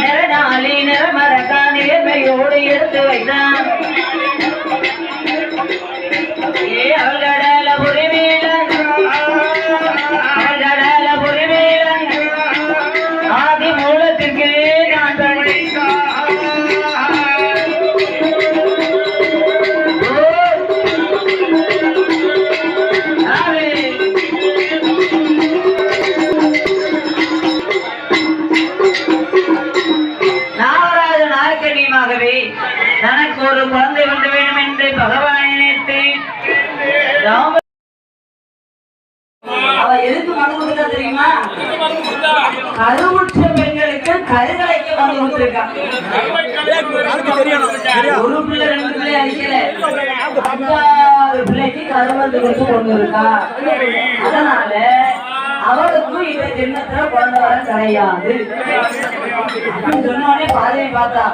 நிறநாளி நிறமரக்கா நேர்மையோடு எடுத்து வைத்தான். ஏ அவர்கள் நாற்கனியமாகவே தனக்கு ஒரு குழந்தை வந்து வேண்டும் என்று பகவான் நினைத்து ராம அவ எதுக்கு மனு கொடுத்தா தெரியுமா? கருவுற்ற பெண்களுக்கு கருகலைக்க மனு கொடுத்திருக்கா. ஒரு பிள்ளை ரெண்டு பிள்ளை அடிக்கல அஞ்சாறு பிள்ளைக்கு கருமருந்து கொடுத்து கொண்டு இருக்கா அதனால அவளுக்கும் இந்த ஜென்மத்துல குழந்தை வரம் கிடையாது அப்படின்னு சொன்ன பாதையை பார்த்தா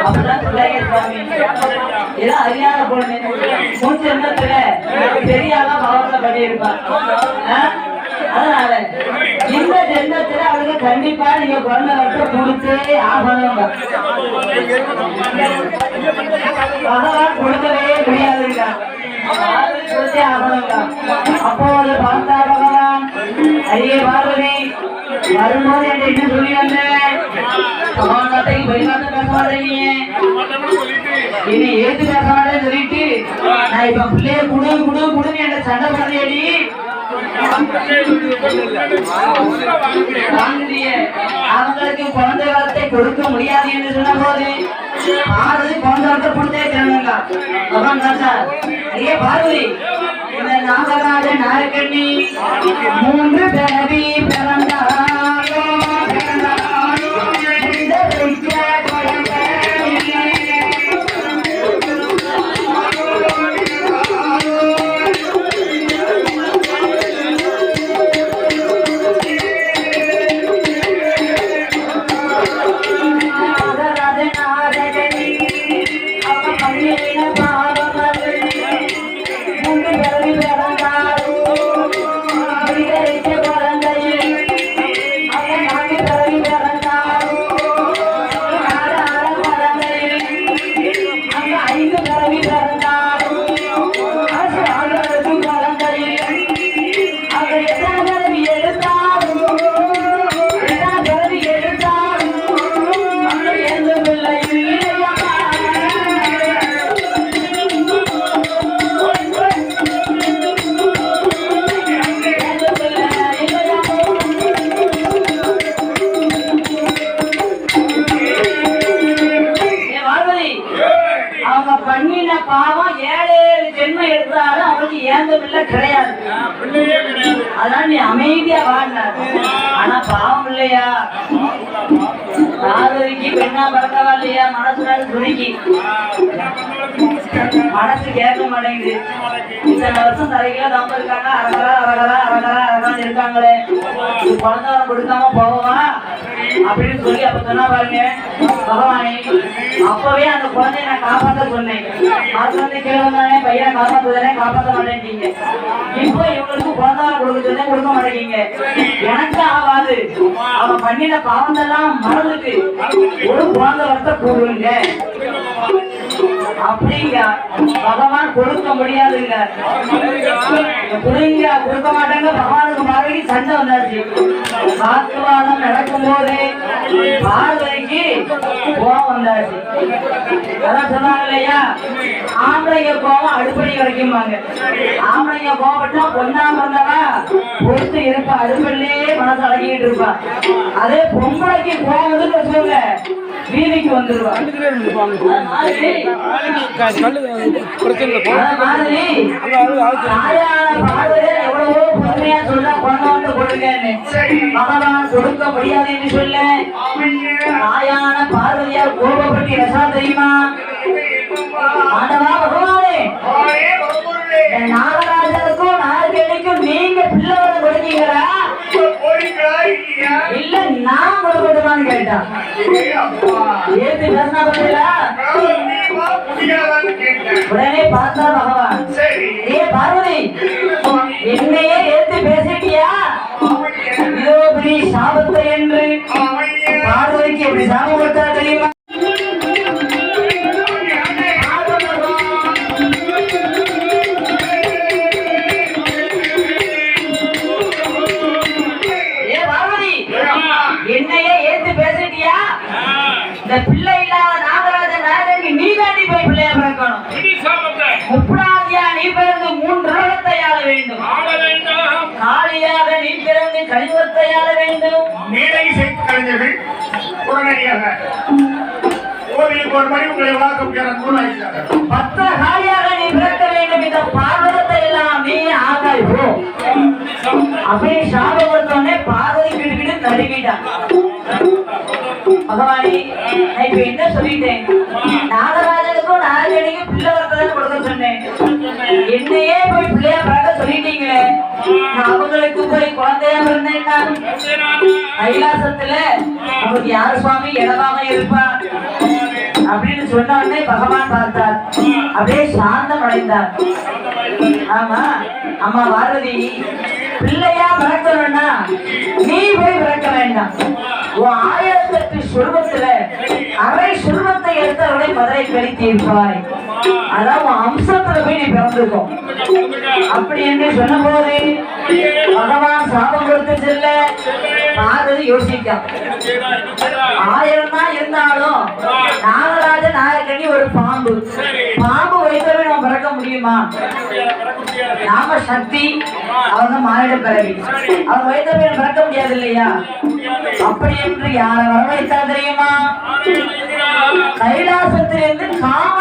அப்பதான் பிள்ளைங்க சுவாமி ஏதோ அறியாத பொண்ணு. முன் ஜென்மத்துல பெரிய ஆளா பாவத்தை பண்ணியிருப்பான் அதனால இந்த ஜென்மத்துல அவளுக்கு கண்டிப்பா நீங்க குழந்தை வரத்தை கொடுத்தே ஆகணும் பகவான் கொடுக்கவே முடியாதுங்க. கொடுத்தே ஆகணுங்க. அப்போது பார்த்தா வரும்போது என்ன என்ன சொல்லி வந்தேன் பகவான் வார்த்தைக்கு போய் பேச மாட்டேங்க என்னை ஏத்து பேச மாட்டேன்னு சொல்லிட்டு நான் இப்ப பிள்ளைய குடு குடு குடுன்னு என்ன சண்டை பண்ணேடி அவங்களுக்கு குழந்தை வளத்தை கொடுக்க முடியாது என்று சொன்ன போது ஆறு குழந்தை வளத்தை கொடுத்தே திறனுங்க பகவான் தாத்தா ஐயே பார்வதி இந்த நாகராஜ மூன்று பிறவி பிறந்தாரோ இல்லையா பார்வதிக்கு பெண்ணா பிறக்கவா இல்லையா? மனசுல துணிக்கி மனசு கேட்க மாட்டேங்குது. இத்தனை வருஷம் தலைக்கீழ தம்ப இருக்காங்க. அரகரா அரகரா அரகரா அரகரா இருக்காங்களே. குழந்தை கொடுக்காம போவா அப்படின்னு சொல்லி அப்ப சொன்னா பாருங்க. பகவானே அப்பவே அந்த குழந்தைய நான் காப்பாத்த சொன்னேன். அது வந்து கீழே வந்தானே பையனை காப்பாத்துதானே காப்பாத்த மாட்டேன்றீங்க. இப்போ இவங்களுக்கு குழந்தை வரம் கொடுக்க மாட்டேங்கிறீங்க மாட்டேங்க எனக்கு ஆகாது. அவன் பண்ணின பாவந்தெல்லாம் மறந்துட்டு ஒரு குழந்தை வரத்தை கூடுங்க அப்படிங்க. பகவான் கொடுக்க முடியாதுங்க. புரியுங்க கொடுக்க மாட்டாங்க. பகவானுக்கு மறுபடியும் சண்டை வந்தாச்சு. வாக்குவாதம் நடக்கும் போது பார்வைக்கு கோபம் வந்தாச்சு. அதான் சொன்னாங்க இல்லையா? ஆம்பளைங்க கோபம் அடுப்படி வரைக்கும்பாங்க ஆம்பளைங்க கோபப்பட்டா பொண்ணா வந்தவா பொறுத்து இருப்பா. அடுப்பிலே மனசு அடங்கிட்டு இருப்பா. அதே பொம்பளைக்கு கோபம் வந்து வச்சுக்கோங்க. வீதிக்கு வந்துருவா. மாதிரி பொறுமையா சொல்ல பொண்ணு வந்து கொடுங்கன்னு. பகவான் கொடுக்க முடியாது என்று சொல்ல. தாயான பார்வையார் கோபப்பட்டு ரசா தெரியுமா? ஆண்டவா பகவானே. நாகராஜனுக்கும் நாகேளிக்கும் நீங்க பிள்ளை வர கொடுத்தீங்களா? இல்ல நான் கொடுக்கட்டுமான்னு கேட்டான். ஏத்து பேசினா உடனே பார்த்தா பகவான். ஏ பார்வதி பிறந்து கழிவத்தை ஆள வேண்டும். மேடை சேர்த்து கலைஞர்கள் உடனடியாக கோவிலுக்கு ஒரு மணி உங்களை வளர்க்க முடியாத நூலாகிறார்கள் பத்த காளியாக நீ பிறக்க வேண்டும். இந்த பார்வதத்தை எல்லாம் நீ ஆகாய் போ அப்படியே சாபம் கொடுத்தோடனே பார்வதி கிடுக்கிட்டு நடுக்கிட்டான் பகவானி நான் இப்ப என்ன சொல்லிட்டேன்? நாகராஜனுக்கும் நாகரணிக்கும் பிள்ளை வரத்தை கொடுக்க சொன்னேன். என்னையே போய் பிள்ளையா பிறக்க சொல்லிட்டீங்களே. நான் அவங்களுக்கு போய் குழந்தையா பிறந்தேன்னா கைலாசத்துல நமக்கு யார் சுவாமி இடமாக இருப்பா அப்படின்னு சொன்ன உடனே பகவான் பார்த்தார். அப்படியே சாந்தம் அடைந்தார் ஆமா அம்மா பார்வதி பிள்ளையா பிறக்கணும்னா நீ போய் பிறக்க வேண்டாம். உன் ஆயிரத்தெட்டு சுருவத்துல அரை சுருவத்தை எடுத்தவர்களை மதுரை கழித்தீர்ப்பாய் அதான் உன் அம்சத்துல போய் நீ பிறந்திருக்கோம். அப்படி என்று சொன்ன போது பகவான் சாபம் கொடுத்து செல்ல பார்வதி யோசிக்க. ஆயிரம் தான் இருந்தாலும் நாகராஜ நாயக்கனி ஒரு பாம்பு. பாம்பு வைத்தவன் நம்ம பிறக்க முடியுமா? நாம சக்தி அவங்க மானிட பிறவி. அவங்க வைத்தவன் பிறக்க முடியாது இல்லையா அப்படி என்று யாரை வரவழைத்தா தெரியுமா? கைலாசத்திலிருந்து காம